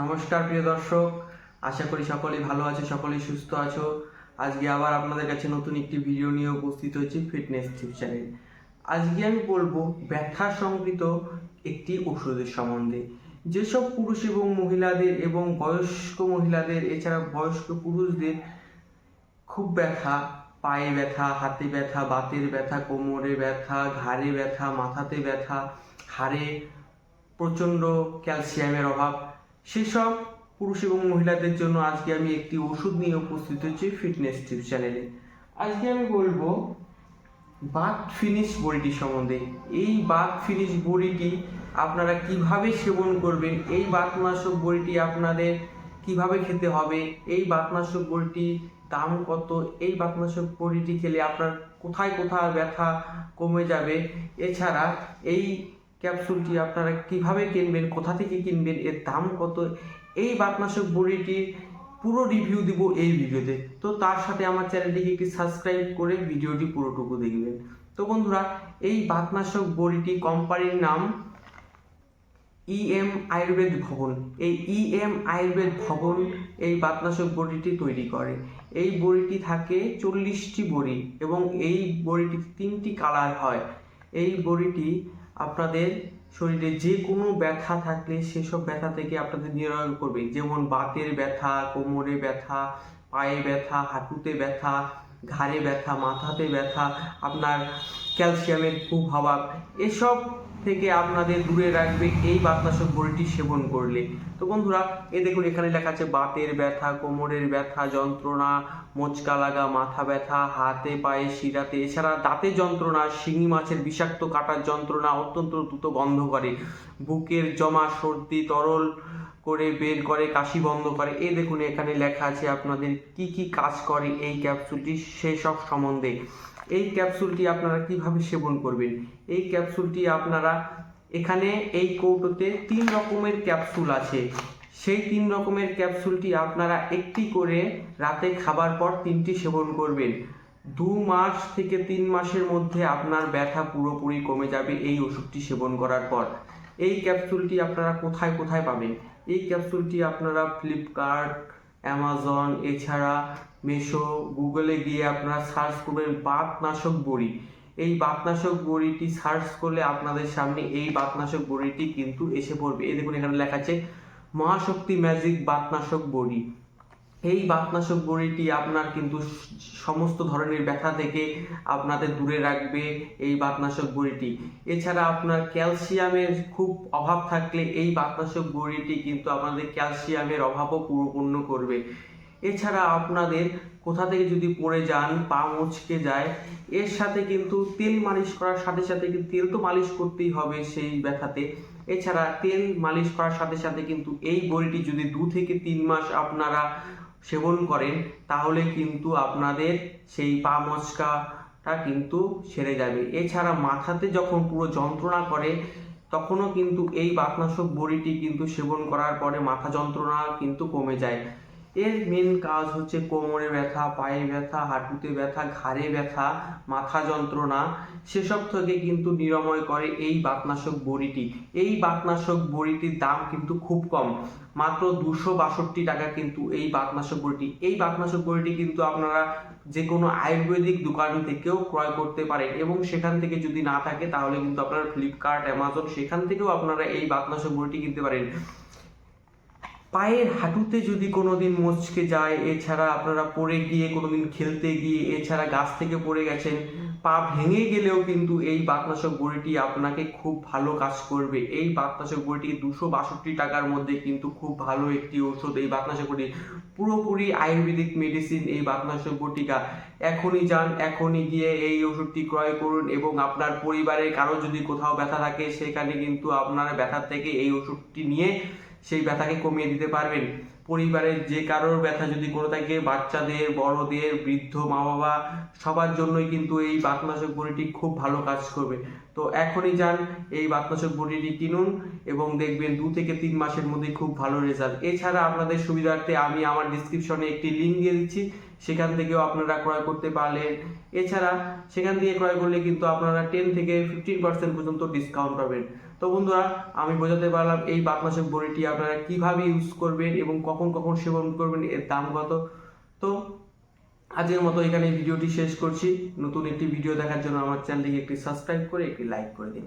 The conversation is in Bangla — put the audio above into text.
নমস্কার প্রিয় দর্শক, আশা করি সকলেই ভালো আছো, সকলেই সুস্থ আছো। আজকে আবার আপনাদের কাছে নতুন একটি ভিডিও নিয়ে উপস্থিত হয়েছি ফিটনেস টিপ চ্যানেল আজকে আমি বলব ব্যথা সংক্রিত একটি ওষুধের সম্বন্ধে। যেসব পুরুষ এবং মহিলাদের এবং বয়স্ক মহিলাদের, এছাড়া বয়স্ক পুরুষদের খুব ব্যথা, পায়ে ব্যথা, হাতে ব্যথা, বাতের ব্যথা, কোমরে ব্যথা, ঘাড়ে ব্যথা, মাথাতে ব্যথা হাড়ে প্রচণ্ড ক্যালসিয়ামের অভাব সেসব পুরুষ এবং মহিলাদের জন্য আজকে আমি একটি ওষুধ নিয়ে উপস্থিত হচ্ছি ফিটনেস টিপ চ্যানেলে। আজকে আমি বলব বাথ ফিনিশ বড়িটি সম্বন্ধে। এই বাথ ফিনিশ বড়িটি আপনারা কীভাবে সেবন করবেন, এই বাতনাশক বড়িটি আপনাদের কীভাবে খেতে হবে, এই বাতনাশক বড়িটি দাম কত, এই বাতনাশক বড়িটি খেলে আপনার কোথায় কোথায় ব্যথা কমে যাবে, এছাড়া এই ক্যাপসুলটি আপনারা কীভাবে কিনবেন, কোথা থেকে কিনবেন, এর দাম কত? এই বাতনাশক বড়িটি পুরো রিভিউ দিব এই ভিডিওতে। তো তার সাথে আমার চ্যানেলটিকে একটি সাবস্ক্রাইব করে ভিডিওটি পুরোটুকু দেখবেন। তো বন্ধুরা, এই বাতনাশক বড়িটি কোম্পানির নাম ইএম আয়ুর্বেদ ভবন এই ইএম আয়ুর্বেদ ভবন এই বাতনাশক বড়িটি তৈরি করে। এই বড়িটি থাকে চল্লিশটি বড়ি এবং এই বড়িটি তিনটি কালার হয়। এই বড়িটি আপনাদের শরীরে যে কোনো ব্যথা থাকলে সেসব ব্যথা থেকে আপনাদের নিরাময় করবে। যেমন বাতের ব্যথা, কোমরে ব্যথা, পায়ে ব্যথা, হাঁটুতে ব্যথা, ঘাড়ে ব্যথা, মাথাতে ব্যথা, আপনার ক্যালসিয়ামের খুব অভাব। এসব থেকে আপনাদের দূরে রাখবে এই বাতনাশক বড়িটি সেবন করলে। তো বন্ধুরা, এ দেখুন, এখানে লেখা আছে, বাতের ব্যথা, কোমরের ব্যথা, যন্ত্রণা, মোচকা লাগা, মাথা ব্যথা, হাতে পায়ে শিরাতে, এছাড়া দাঁতে যন্ত্রণা, শিঙি মাছের বিষাক্ত কাটার যন্ত্রণা অত্যন্ত দ্রুত বন্ধ করে। বুকের জমা সর্দি, তরল করে বের করে, কাশি বন্ধ করে। এ দেখুন, এখানে লেখা আছে আপনাদের কি কি কাজ করে এই ক্যাপসুলটি, সেসব সম্বন্ধে। এই ক্যাপসুলটি আপনারা কীভাবে সেবন করবেন? এই ক্যাপসুলটি আপনারা এখানে এই কৌটোতে তিন রকমের ক্যাপসুল আছে। সেই তিন রকমের ক্যাপসুলটি আপনারা একটি করে রাতে খাবার পর তিনটি সেবন করবেন। দু মাস থেকে তিন মাসের মধ্যে আপনার ব্যথা পুরোপুরি কমে যাবে এই ওষুধটি সেবন করার পর। এই ক্যাপসুলটি আপনারা কোথায় কোথায় পাবেন? এই ক্যাপসুলটি আপনারা ফ্লিপকার্ট, অ্যামাজন, এছাড়া মেশো গুগলে গিয়ে আপনারা সার্চ করবেন বাতনাশক বড়ি। এই বাতনাশক বড়িটি সার্চ করলে আপনাদের সামনে এই বাতনাশক বড়িটি কিন্তু এসে পড়বে। এই দেখুন, এখানে লেখা আছে, মহাশক্তি ম্যাজিক বাতনাশক বড়ি। এই বাতনাশক বড়িটি আপনার কিন্তু সমস্ত ধরনের ব্যথা থেকে আপনাদের দূরে রাখবে এই বাতনাশক বড়িটি। এছাড়া আপনার ক্যালসিয়ামের খুব অভাব থাকলে এই বাতনাশক বড়িটি কিন্তু আপনাদের ক্যালসিয়ামের অভাবও পূরণ করবে। এছাড়া আপনাদের কোথা থেকে যদি পড়ে যান, পা মুচকে যায়, এর সাথে কিন্তু তেল মালিশ করার সাথে সাথে কিন্তু তেল তো মালিশ করতেই হবে সেই ব্যথাতে। এছাড়া তেল মালিশ করার সাথে সাথে কিন্তু এই বড়িটি যদি দু থেকে তিন মাস আপনারা সেবন করেন, তাহলে কিন্তু আপনাদের সেই পা মচকাটা কিন্তু সেরে যাবে। এছাড়া মাথাতে যখন পুরো যন্ত্রণা করে, তখনও কিন্তু এই বাতনাশক বড়িটি কিন্তু সেবন করার পরে মাথা যন্ত্রণা কিন্তু কমে যায়। এর মেন কাজ হচ্ছে কোমরে ব্যথা, পায়ে ব্যথা, হাঁটুতে ব্যথা, ঘাড়ে ব্যথা, মাথা যন্ত্রণা, সেসব থেকে কিন্তু নিরাময় করে এই বাতনাশক বড়িটি। এই বাতনাশক বড়িটির দাম কিন্তু খুব কম। মাত্র দুশো বাষট্টি টাকা কিন্তু এই বাতনাশক বড়িটি। এই বাতনাশক বড়িটি কিন্তু আপনারা যে কোনো আয়ুর্বেদিক দোকান থেকেও ক্রয় করতে পারেন এবং সেখান থেকে যদি না থাকে তাহলে কিন্তু আপনারা ফ্লিপকার্ট অ্যামাজন সেখান থেকেও আপনারা এই বাতনাশক বড়িটি কিনতে পারেন। পায়ের হাঁটুতে যদি কোনো দিন মচকে যায়, এছাড়া আপনারা পড়ে গিয়ে কোনোদিন খেলতে গিয়ে, এছাড়া গাছ থেকে পড়ে গেছেন, পা ভেঙে গেলেও কিন্তু এই বাতনাশক বড়িটি আপনাকে খুব ভালো কাজ করবে। এই বাতনাশক বড়িটি দুশো বাষট্টি টাকার মধ্যে কিন্তু খুব ভালো একটি ওষুধ এই বাতনাশক বড়ি পুরোপুরি আয়ুর্বেদিক মেডিসিন এই বাতনাশক বটিকা এখনই যান, এখনই গিয়ে এই ওষুধটি ক্রয় করুন এবং আপনার পরিবারের কারও যদি কোথাও ব্যথা থাকে, সেখানে কিন্তু আপনার ব্যথার থেকে এই ওষুধটি নিয়ে সেই ব্যথাকে কমিয়ে দিতে পারবেন। পরিবারের যে কারোর ব্যথা যদি করে থাকে, বাচ্চাদের, বড়দের, বৃদ্ধ মা বাবা সবার জন্যই কিন্তু এই বাতনাশক বড়িটি খুব ভালো কাজ করবে। তো এখনই যান, এই বাতনাশক বড়িটি কিনুন এবং দেখবেন দু থেকে তিন মাসের মধ্যে খুব ভালো রেজাল্ট এছাড়া আপনাদের সুবিধার্থে আমি আমার ডিসক্রিপশনে একটি লিঙ্ক দিয়ে দিচ্ছি। সেখান থেকেও আপনারা ক্রয় করতে পারলেন। এছাড়া সেখান থেকে ক্রয় করলে কিন্তু আপনারা টেন থেকে ফিফটিন পার্সেন্ট পর্যন্ত ডিসকাউন্ট পাবেন। তো বন্ধুরা, আমি বোঝাতে পারলাম এই বাতনাশক বড়িটি আপনারা কীভাবে ইউজ করবেন এবং কখন কখন সেবন করবেন, এর দাম কত? তো আজকের মতো এখানে ভিডিওটি শেষ করছি। নতুন একটি ভিডিও দেখার জন্য আমার চ্যানেলটিকে একটি সাবস্ক্রাইব করে, একটি লাইক করে দিন।